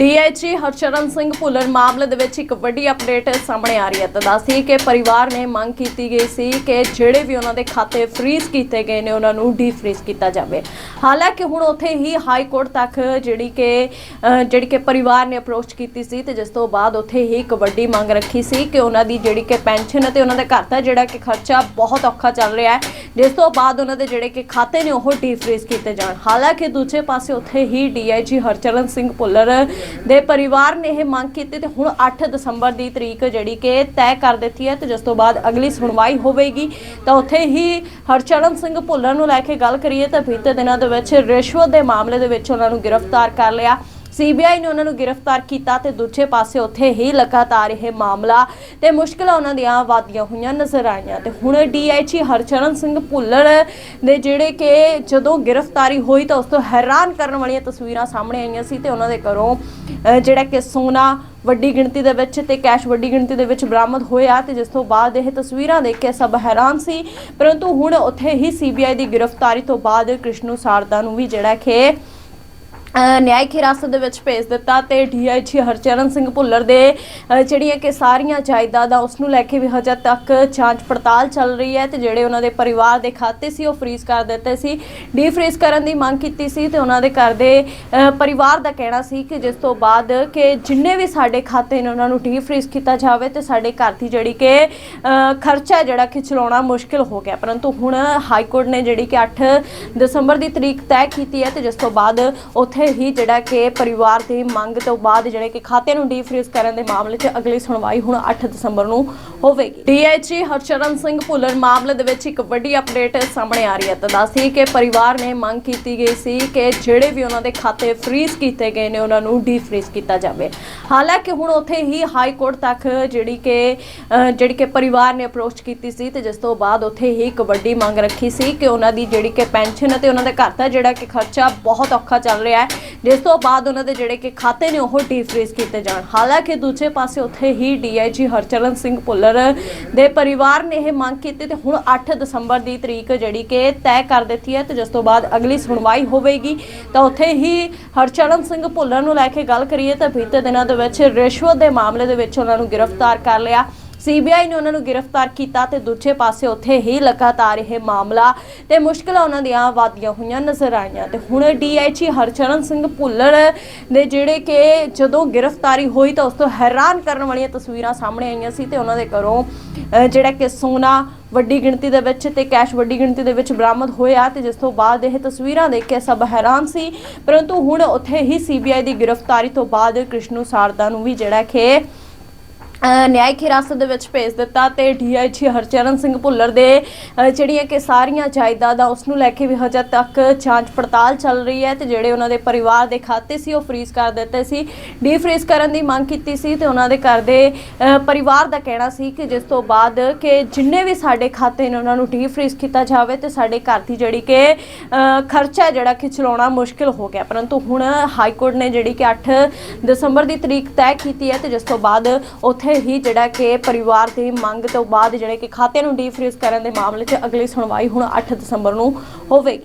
DIG Harcharan Singh Bhullar ਮਾਮਲੇ ਦੇ ਵਿੱਚ ਇੱਕ ਵੱਡੀ ਅਪਡੇਟ ਸਾਹਮਣੇ ਆ ਰਹੀ ਹੈ। ਤਾਂ ਦੱਸਦੀ ਕਿ ਪਰਿਵਾਰ ਨੇ ਮੰਗ ਕੀਤੀ ਗਈ ਸੀ ਕਿ ਜਿਹੜੇ ਵੀ ਉਹਨਾਂ ਦੇ ਖਾਤੇ ਫ੍ਰੀਜ਼ ਕੀਤੇ ਗਏ ਨੇ, ਉਹਨਾਂ ਨੂੰ ਡੀਫ੍ਰੀਜ਼ ਕੀਤਾ ਜਾਵੇ। ਹਾਲਾਂਕਿ ਹੁਣ ਉੱਥੇ ਹੀ ਹਾਈ ਕੋਰਟ ਤੱਕ ਜਿਹੜੀ ਕਿ ਜਿਹੜੀ ਕਿ ਪਰਿਵਾਰ ਨੇ ਅਪਰੋਚ ਕੀਤੀ ਸੀ ਤੇ ਜਿਸ ਤੋਂ ਬਾਅਦ ਉੱਥੇ ਹੀ ਇੱਕ ਵੱਡੀ ਮੰਗ ਰੱਖੀ ਸੀ ਕਿ ਉਹਨਾਂ ਦੀ ਜਿਹੜੀ ਕਿ ਪੈਨਸ਼ਨ ਅਤੇ ਉਹਨਾਂ ਦੇ ਘਰ ਦਾ ਜਿਹੜਾ ਕਿ ਖਰਚਾ ਬਹੁਤ ਔਖਾ ਚੱਲ ਰਿਹਾ ਹੈ, ਜਿਸ ਤੋਂ ਬਾਅਦ ਉਹਨਾਂ ਦੇ ਜਿਹੜੇ ਕਿ ਖਾਤੇ ਨੇ ਉਹ ਡੀਫ੍ਰੀਜ਼ ਕੀਤੇ ਜਾਣ। ਹਾਲਾਂਕਿ ਦੂਜੇ ਪਾਸੇ ਉੱਥੇ ਹੀ ਡੀਆਈਜੀ ਹਰਚਰਨ ਸਿੰਘ ਭੁੱਲਰ ਦੇ ਪਰਿਵਾਰ ਨੇ ਇਹ ਮੰਗ ਕੀਤੀ ਤੇ ਹੁਣ 8 ਦਸੰਬਰ ਦੀ ਤਰੀਕ ਜਿਹੜੀ ਕਿ ਤੈਅ ਕਰ ਦਿੱਤੀ ਹੈ ਤੇ ਜਿਸ ਤੋਂ ਬਾਅਦ ਅਗਲੀ ਸੁਣਵਾਈ ਹੋਵੇਗੀ, ਤਾਂ ਉੱਥੇ ਹੀ ਹਰਚਰਨ ਸਿੰਘ ਭੁੱਲਰ ਨੂੰ ਲੈ ਕੇ ਗੱਲ ਕਰੀਏ ਤਾਂ ਬੀਤੇ ਦਿਨਾਂ ਦੇ ਵਿੱਚ ਰਿਸ਼ਵਤ ਦੇ ਮਾਮਲੇ ਦੇ ਵਿੱਚ ਉਹਨਾਂ ਨੂੰ ਗ੍ਰਿਫਤਾਰ ਕਰ ਲਿਆ। ਸੀਬੀਆਈ ਨੇ ਉਹਨਾਂ ਨੂੰ ਗ੍ਰਿਫਤਾਰ ਕੀਤਾ ਤੇ ਦੂਜੇ ਪਾਸੇ ਉੱਥੇ ਹੀ ਲਗਾਤਾਰ ਇਹ ਮਾਮਲਾ ਤੇ ਮੁਸ਼ਕਲਾਂ ਉਹਨਾਂ ਦੀਆਂ ਵਾਦੀਆਂ ਹੋਈਆਂ ਨਜ਼ਰ ਆਈਆਂ। ਤੇ ਹੁਣ ਡੀਆਈਜੀ ਹਰਚਰਨ ਸਿੰਘ ਭੁੱਲਰ ਦੇ ਜਿਹੜੇ ਕਿ ਜਦੋਂ ਗ੍ਰਿਫਤਾਰੀ ਹੋਈ ਤਾਂ ਉਸ ਤੋਂ ਹੈਰਾਨ ਕਰਨ ਵਾਲੀਆਂ ਤਸਵੀਰਾਂ ਸਾਹਮਣੇ ਆਈਆਂ ਸੀ ਤੇ ਉਹਨਾਂ ਦੇ ਘਰੋਂ ਜਿਹੜਾ ਕਿ ਸੋਨਾ ਵੱਡੀ ਗਿਣਤੀ ਦੇ ਵਿੱਚ ਤੇ ਕੈਸ਼ ਵੱਡੀ ਗਿਣਤੀ ਦੇ ਵਿੱਚ ਬਰਾਮਦ ਹੋਇਆ ਤੇ ਜਿਸ ਤੋਂ ਬਾਅਦ ਇਹ ਤਸਵੀਰਾਂ ਦੇਖ ਕੇ ਸਭ ਹੈਰਾਨ ਸੀ। ਪਰੰਤੂ ਹੁਣ ਉੱਥੇ ਹੀ ਸੀਬੀਆਈ ਦੀ ਗ੍ਰਿਫਤਾਰੀ ਤੋਂ ਬਾਅਦ ਕ੍ਰਿਸ਼ਨੂ ਸਾਰਦਾ ਨੂੰ ਵੀ ਜਿਹੜਾ ਕਿ ਨਿਆਇਕ ਹਿਰਾਸਤ ਦੇ ਵਿੱਚ ਭੇਜ ਦਿੱਤਾ ਤੇ ਡੀਆਈਜੀ ਹਰਚਰਨ ਸਿੰਘ ਭੁੱਲਰ ਦੇ ਜਿਹੜੀਆਂ ਕਿ ਸਾਰੀਆਂ ਜਾਇਦਾਦਾਂ ਉਸ ਨੂੰ ਲੈ ਕੇ ਵੀ ਹਜੇ ਤੱਕ ਜਾਂਚ ਪੜਤਾਲ ਚੱਲ ਰਹੀ ਹੈ ਤੇ ਜਿਹੜੇ ਉਹਨਾਂ ਦੇ ਪਰਿਵਾਰ ਦੇ ਖਾਤੇ ਸੀ ਉਹ ਫ੍ਰੀਜ਼ ਕਰ ਦਿੱਤੇ ਸੀ। ਡੀ ਡੀਫ੍ਰੀਜ਼ ਕਰਨ ਦੀ ਮੰਗ ਕੀਤੀ ਸੀ ਤੇ ਉਹਨਾਂ ਦੇ ਘਰ ਦੇ ਪਰਿਵਾਰ ਦਾ ਕਹਿਣਾ ਸੀ ਕਿ ਜਿਸ ਤੋਂ ਬਾਅਦ ਕਿ ਜਿੰਨੇ ਵੀ ਸਾਡੇ ਖਾਤੇ ਨੇ ਉਹਨਾਂ ਨੂੰ ਡੀ ਡੀਫ੍ਰੀਜ਼ ਕੀਤਾ ਜਾਵੇ ਤੇ ਸਾਡੇ ਘਰ ਦੀ ਜਿਹੜੀ ਕਿ ਖਰਚਾ ਜਿਹੜਾ ਕਿ ਚਲਾਉਣਾ ਮੁਸ਼ਕਿਲ ਹੋ ਗਿਆ। ਪਰੰਤੂ ਹੁਣ ਹਾਈ ਕੋਰਟ ਨੇ ਜਿਹੜੀ ਕਿ 8 ਦਸੰਬਰ ਦੀ ਤਰੀਕ ਤੈਅ ਕੀਤੀ ਹੈ ਤੇ ਜਿਸ ਤੋਂ ਬਾਅਦ ਉੱਥੇ ਹੀ ਜਿਹੜਾ ਕਿ ਪਰਿਵਾਰ ਦੀ ਮੰਗ ਤੋਂ ਬਾਅਦ ਜਿਹੜੇ ਕਿ ਖਾਤੇ ਨੂੰ ਡੀਫ੍ਰੀਜ਼ ਕਰਨ ਦੇ ਮਾਮਲੇ 'ਚ ਅਗਲੀ ਸੁਣਵਾਈ ਹੁਣ 8 ਦਸੰਬਰ ਨੂੰ ਹੋਵੇਗੀ। ਡੀਐਚਜੀ ਹਰਚਰਨ ਸਿੰਘ ਭੁੱਲਰ ਮਾਮਲੇ ਦੇ ਵਿੱਚ ਇੱਕ ਵੱਡੀ ਅਪਡੇਟ ਸਾਹਮਣੇ ਆ ਰਹੀ ਹੈ। ਤਾਂ ਦੱਸਦੀ ਕਿ ਪਰਿਵਾਰ ਨੇ ਮੰਗ ਕੀਤੀ ਗਈ ਸੀ ਕਿ ਜਿਹੜੇ ਵੀ ਉਹਨਾਂ ਦੇ ਖਾਤੇ ਫ੍ਰੀਜ਼ ਕੀਤੇ ਗਏ ਨੇ, ਉਹਨਾਂ ਨੂੰ ਡੀਫ੍ਰੀਜ਼ ਕੀਤਾ ਜਾਵੇ। ਹਾਲਾਂਕਿ ਹੁਣ ਉੱਥੇ ਹੀ ਹਾਈ ਕੋਰਟ ਤੱਕ ਜਿਹੜੀ ਕਿ ਜਿਹੜੀ ਕਿ ਪਰਿਵਾਰ ਨੇ ਅਪਰੋਚ ਕੀਤੀ ਸੀ ਤੇ ਜਿਸ ਤੋਂ ਬਾਅਦ ਉੱਥੇ ਹੀ ਇੱਕ ਵੱਡੀ ਮੰਗ ਰੱਖੀ ਸੀ ਕਿ ਉਹਨਾਂ ਦੀ ਜਿਹੜੀ ਕਿ ਪੈਨਸ਼ਨ ਅਤੇ ਉਹਨਾਂ ਦੇ ਘਰ ਦਾ ਜਿਹੜਾ ਕਿ ਖਰਚਾ ਬਹੁਤ ਔਖਾ ਚੱਲ ਰਿਹਾ ਹੈ। ਜਿਸ ਤੋਂ ਬਾਅਦ ਉਹਨਾਂ ਦੇ ਜਿਹੜੇ ਕਿ ਖਾਤੇ ਨੇ, ਉਹ ਡੀਫ੍ਰੀਜ਼ ਕੀਤੇ ਜਾਣ। ਹਾਲਾਂਕਿ ਦੂਜੇ ਪਾਸੇ ਉੱਥੇ ਹੀ ਡੀਆਈਜੀ ਹਰਚਰਨ ਸਿੰਘ ਭੁੱਲਰ ਦੇ ਪਰਿਵਾਰ ਨੇ ਇਹ ਮੰਗ ਕੀਤੀ ਤੇ ਹੁਣ 8 ਦਸੰਬਰ ਦੀ ਤਰੀਕ ਜਿਹੜੀ ਕਿ ਤੈਅ ਕਰ ਦਿੱਤੀ ਹੈ ਤੇ ਜਿਸ ਤੋਂ ਬਾਅਦ ਅਗਲੀ ਸੁਣਵਾਈ ਹੋਵੇਗੀ, ਤਾਂ ਉੱਥੇ ਹੀ ਹਰਚਰਨ ਸਿੰਘ ਭੁੱਲਰ ਨੂੰ ਲੈ ਕੇ ਗੱਲ ਕਰੀਏ ਤਾਂ ਬੀਤੇ ਦਿਨਾਂ ਦੇ ਵਿੱਚ ਰਿਸ਼ਵਤ ਦੇ ਮਾਮਲੇ ਦੇ ਵਿੱਚ ਉਹਨਾਂ ਨੂੰ ਗ੍ਰਿਫਤਾਰ ਕਰ ਲਿਆ। ਸੀਬੀਆਈ ਨੇ ਉਹਨਾਂ ਨੂੰ ਗ੍ਰਿਫਤਾਰ ਕੀਤਾ ਤੇ ਦੂਜੇ ਪਾਸੇ ਉੱਥੇ ਹੀ ਲਗਾਤਾਰ ਇਹ ਮਾਮਲਾ ਤੇ ਮੁਸ਼ਕਲਾਂ ਉਹਨਾਂ ਦੀਆਂ ਵਾਦੀਆਂ ਹੋਈਆਂ ਨਜ਼ਰ ਆਈਆਂ। ਤੇ ਹੁਣ ਡੀਆਈਜੀ ਹਰਚਰਨ ਸਿੰਘ ਭੁੱਲਰ ਦੇ ਜਿਹੜੇ ਕਿ ਜਦੋਂ ਗ੍ਰਿਫਤਾਰੀ ਹੋਈ ਤਾਂ ਉਸ ਤੋਂ ਹੈਰਾਨ ਕਰਨ ਵਾਲੀਆਂ ਤਸਵੀਰਾਂ ਸਾਹਮਣੇ ਆਈਆਂ ਸੀ ਤੇ ਉਹਨਾਂ ਦੇ ਘਰੋਂ ਜਿਹੜਾ ਕਿ ਸੋਨਾ ਵੱਡੀ ਗਿਣਤੀ ਦੇ ਵਿੱਚ ਤੇ ਕੈਸ਼ ਵੱਡੀ ਗਿਣਤੀ ਦੇ ਵਿੱਚ ਬਰਾਮਦ ਹੋਇਆ ਤੇ ਜਿਸ ਤੋਂ ਬਾਅਦ ਇਹ ਤਸਵੀਰਾਂ ਦੇਖ ਕੇ ਸਭ ਹੈਰਾਨ ਸੀ। ਪਰੰਤੂ ਹੁਣ ਉੱਥੇ ਹੀ ਸੀਬੀਆਈ ਦੀ ਗ੍ਰਿਫਤਾਰੀ ਤੋਂ ਬਾਅਦ ਕ੍ਰਿਸ਼ਨੂ ਸਾਰਦਾ ਨੂੰ ਵੀ ਜਿਹੜਾ ਕਿ ਨਿਆਇਕ ਹਿਰਾਸਤ ਦੇ ਵਿੱਚ ਭੇਜ ਦਿੱਤਾ ਤੇ ਡੀਆਈਜੀ ਹਰਚਰਨ ਸਿੰਘ ਭੁੱਲਰ ਦੇ ਜਿਹੜੀਆਂ ਕਿ ਸਾਰੀਆਂ ਜਾਇਦਾਦਾਂ ਉਸ ਨੂੰ ਲੈ ਕੇ ਵੀ ਹਜੇ ਤੱਕ ਜਾਂਚ ਪੜਤਾਲ ਚੱਲ ਰਹੀ ਹੈ ਤੇ ਜਿਹੜੇ ਉਹਨਾਂ ਦੇ ਪਰਿਵਾਰ ਦੇ ਖਾਤੇ ਸੀ ਉਹ ਫ੍ਰੀਜ਼ ਕਰ ਦਿੱਤੇ ਸੀ ਡੀ ਡੀਫ੍ਰੀਜ਼ ਕਰਨ ਦੀ ਮੰਗ ਕੀਤੀ ਸੀ ਤੇ ਉਹਨਾਂ ਦੇ ਘਰ ਦੇ ਪਰਿਵਾਰ ਦਾ ਕਹਿਣਾ ਸੀ ਕਿ ਜਿਸ ਤੋਂ ਬਾਅਦ ਕਿ ਜਿੰਨੇ ਵੀ ਸਾਡੇ ਖਾਤੇ ਨੇ ਉਹਨਾਂ ਨੂੰ ਡੀ ਡੀਫ੍ਰੀਜ਼ ਕੀਤਾ ਜਾਵੇ ਤੇ ਸਾਡੇ ਘਰ ਦੀ ਜਿਹੜੀ ਕਿ ਖਰਚਾ ਜਿਹੜਾ ਕਿ ਚਲਾਉਣਾ ਮੁਸ਼ਕਿਲ ਹੋ ਗਿਆ। ਪਰੰਤੂ ਹੁਣ ਹਾਈ ਕੋਰਟ ਨੇ ਜਿਹੜੀ ਕਿ 8 ਦਸੰਬਰ ਦੀ ਤਰੀਕ ਤੈਅ ਕੀਤੀ ਹੈ ਤੇ ਜਿਸ ਤੋਂ ਬਾਅਦ ਉੱਥੇ ਹੀ ਜਿਹੜਾ ਕਿ ਪਰਿਵਾਰ ਦੀ ਮੰਗ ਤੋਂ ਬਾਅਦ ਜਿਹੜੇ ਕਿ ਖਾਤੇ ਨੂੰ ਡੀਫ੍ਰੀਜ਼ ਕਰਨ ਦੇ ਮਾਮਲੇ 'ਚ ਅਗਲੀ ਸੁਣਵਾਈ ਹੁਣ 8 ਦਸੰਬਰ ਨੂੰ ਹੋਵੇਗੀ।